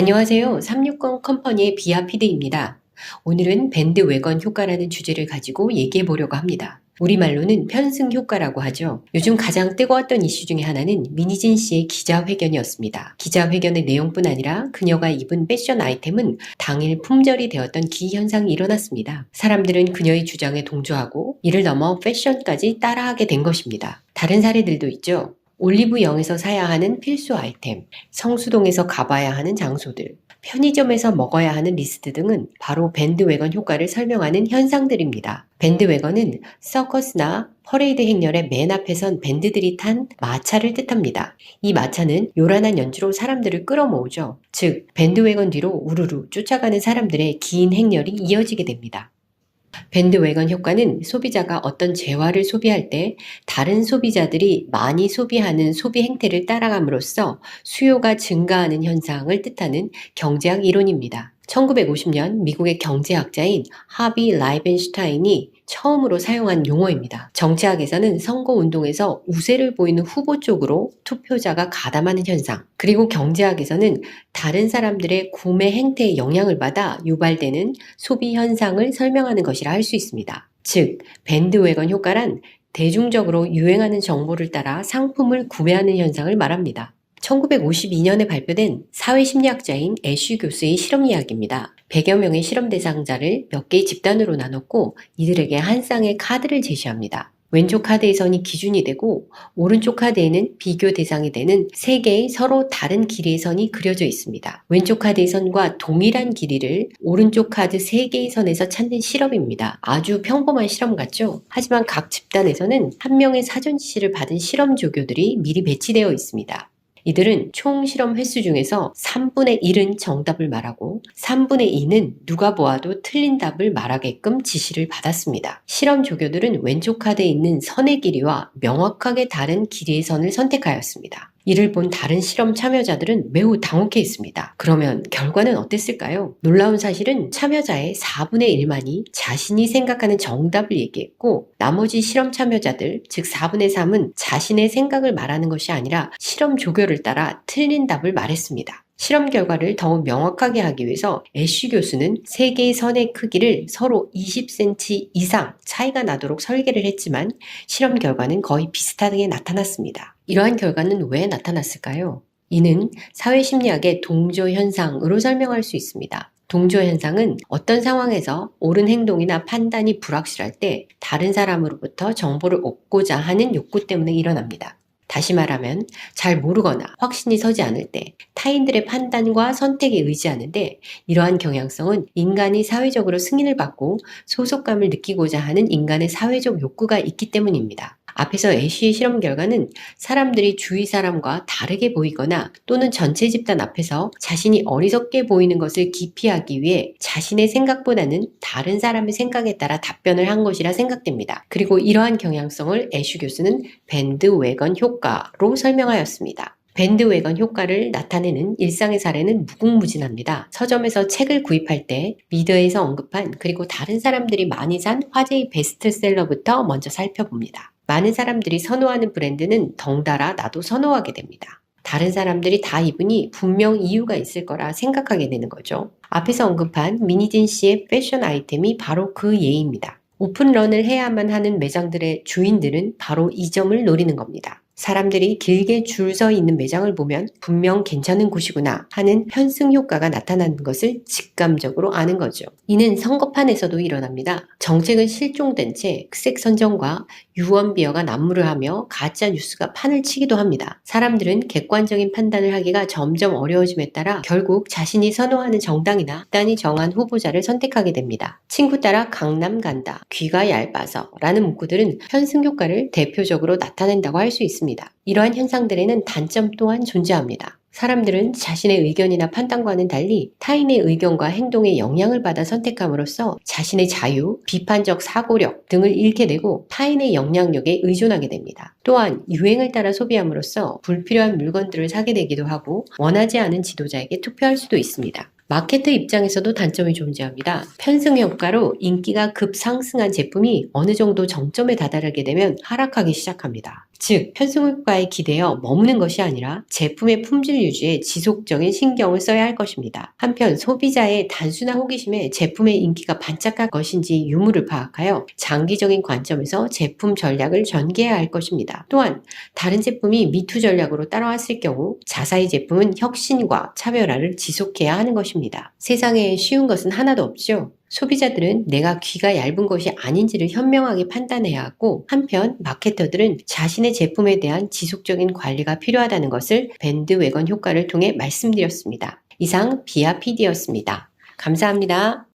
안녕하세요. 360 컴퍼니의 비아 피드입니다. 오늘은 밴드 웨건 효과라는 주제를 가지고 얘기해 보려고 합니다. 우리말로는 편승 효과라고 하죠. 요즘 가장 뜨거웠던 이슈 중에 하나는 미니진 씨의 기자회견이었습니다. 기자회견의 내용뿐 아니라 그녀가 입은 패션 아이템은 당일 품절이 되었던 기현상이 일어났습니다. 사람들은 그녀의 주장에 동조하고 이를 넘어 패션까지 따라하게 된 것입니다. 다른 사례들도 있죠. 올리브영에서 사야 하는 필수 아이템, 성수동에서 가봐야 하는 장소들, 편의점에서 먹어야 하는 리스트 등은 바로 밴드웨건 효과를 설명하는 현상들입니다. 밴드웨건은 서커스나 퍼레이드 행렬의 맨 앞에 선 밴드들이 탄 마차를 뜻합니다. 이 마차는 요란한 연주로 사람들을 끌어모으죠. 즉, 밴드웨건 뒤로 우르르 쫓아가는 사람들의 긴 행렬이 이어지게 됩니다. 밴드웨건 효과는 소비자가 어떤 재화를 소비할 때 다른 소비자들이 많이 소비하는 소비 행태를 따라감으로써 수요가 증가하는 현상을 뜻하는 경제학 이론입니다. 1950년 미국의 경제학자인 하비 라이벤슈타인이 처음으로 사용한 용어입니다. 정치학에서는 선거운동에서 우세를 보이는 후보 쪽으로 투표자가 가담하는 현상, 그리고 경제학에서는 다른 사람들의 구매 행태에 영향을 받아 유발되는 소비 현상을 설명하는 것이라 할 수 있습니다. 즉, 밴드웨건 효과란 대중적으로 유행하는 정보를 따라 상품을 구매하는 현상을 말합니다. 1952년에 발표된 사회심리학자인 애쉬 교수의 실험 이야기입니다. 100여 명의 실험 대상자를 몇 개의 집단으로 나눴고 이들에게 한 쌍의 카드를 제시합니다. 왼쪽 카드의 선이 기준이 되고 오른쪽 카드에는 비교 대상이 되는 세 개의 서로 다른 길이의 선이 그려져 있습니다. 왼쪽 카드의 선과 동일한 길이를 오른쪽 카드 세 개의 선에서 찾는 실험입니다. 아주 평범한 실험 같죠? 하지만 각 집단에서는 한 명의 사전 지시를 받은 실험 조교들이 미리 배치되어 있습니다. 이들은 총 실험 횟수 중에서 3분의 1은 정답을 말하고 3분의 2는 누가 보아도 틀린 답을 말하게끔 지시를 받았습니다. 실험 조교들은 왼쪽 카드에 있는 선의 길이와 명확하게 다른 길이의 선을 선택하였습니다. 이를 본 다른 실험 참여자들은 매우 당혹해 있습니다. 그러면 결과는 어땠을까요? 놀라운 사실은 참여자의 4분의 1만이 자신이 생각하는 정답을 얘기했고 나머지 실험 참여자들, 즉 4분의 3은 자신의 생각을 말하는 것이 아니라 실험 조교를 따라 틀린 답을 말했습니다. 실험 결과를 더욱 명확하게 하기 위해서 애쉬 교수는 세 개의 선의 크기를 서로 20cm 이상 차이가 나도록 설계를 했지만 실험 결과는 거의 비슷하게 나타났습니다. 이러한 결과는 왜 나타났을까요? 이는 사회심리학의 동조 현상으로 설명할 수 있습니다. 동조 현상은 어떤 상황에서 옳은 행동이나 판단이 불확실할 때 다른 사람으로부터 정보를 얻고자 하는 욕구 때문에 일어납니다. 다시 말하면 잘 모르거나 확신이 서지 않을 때 타인들의 판단과 선택에 의지하는데 이러한 경향성은 인간이 사회적으로 승인을 받고 소속감을 느끼고자 하는 인간의 사회적 욕구가 있기 때문입니다. 앞에서 애쉬의 실험 결과는 사람들이 주위 사람과 다르게 보이거나 또는 전체 집단 앞에서 자신이 어리석게 보이는 것을 기피하기 위해 자신의 생각보다는 다른 사람의 생각에 따라 답변을 한 것이라 생각됩니다. 그리고 이러한 경향성을 애쉬 교수는 밴드웨건 효과로 설명하였습니다. 밴드웨건 효과를 나타내는 일상의 사례는 무궁무진합니다. 서점에서 책을 구입할 때 미드에서 언급한 그리고 다른 사람들이 많이 산 화제의 베스트셀러부터 먼저 살펴봅니다. 많은 사람들이 선호하는 브랜드는 덩달아 나도 선호하게 됩니다. 다른 사람들이 다 입으니 분명 이유가 있을 거라 생각하게 되는 거죠. 앞에서 언급한 미니진 씨의 패션 아이템이 바로 그 예입니다. 오픈런을 해야만 하는 매장들의 주인들은 바로 이 점을 노리는 겁니다. 사람들이 길게 줄 서 있는 매장을 보면 분명 괜찮은 곳이구나 하는 편승 효과가 나타나는 것을 직감적으로 아는 거죠. 이는 선거판에서도 일어납니다. 정책은 실종된 채 흑색 선정과 유언비어가 난무를 하며 가짜 뉴스가 판을 치기도 합니다. 사람들은 객관적인 판단을 하기가 점점 어려워짐에 따라 결국 자신이 선호하는 정당이나 단이 정한 후보자를 선택하게 됩니다. 친구 따라 강남 간다, 귀가 얇아서 라는 문구들은 편승 효과를 대표적으로 나타낸다고 할 수 있습니다. 이러한 현상들에는 단점 또한 존재합니다. 사람들은 자신의 의견이나 판단과는 달리 타인의 의견과 행동에 영향을 받아 선택함으로써 자신의 자유, 비판적 사고력 등을 잃게 되고 타인의 영향력에 의존하게 됩니다. 또한 유행을 따라 소비함으로써 불필요한 물건들을 사게 되기도 하고 원하지 않은 지도자에게 투표할 수도 있습니다. 마케터 입장에서도 단점이 존재합니다. 편승 효과로 인기가 급상승한 제품이 어느 정도 정점에 다다르게 되면 하락하기 시작합니다. 즉, 편승 효과에 기대어 머무는 것이 아니라 제품의 품질 유지에 지속적인 신경을 써야 할 것입니다. 한편 소비자의 단순한 호기심에 제품의 인기가 반짝할 것인지 유무를 파악하여 장기적인 관점에서 제품 전략을 전개해야 할 것입니다. 또한 다른 제품이 미투 전략으로 따라왔을 경우 자사의 제품은 혁신과 차별화를 지속해야 하는 것입니다. 세상에 쉬운 것은 하나도 없죠. 소비자들은 내가 귀가 얇은 것이 아닌지를 현명하게 판단해야 하고 한편 마케터들은 자신의 제품에 대한 지속적인 관리가 필요하다는 것을 밴드웨건 효과를 통해 말씀드렸습니다. 이상 비아 PD였습니다. 감사합니다.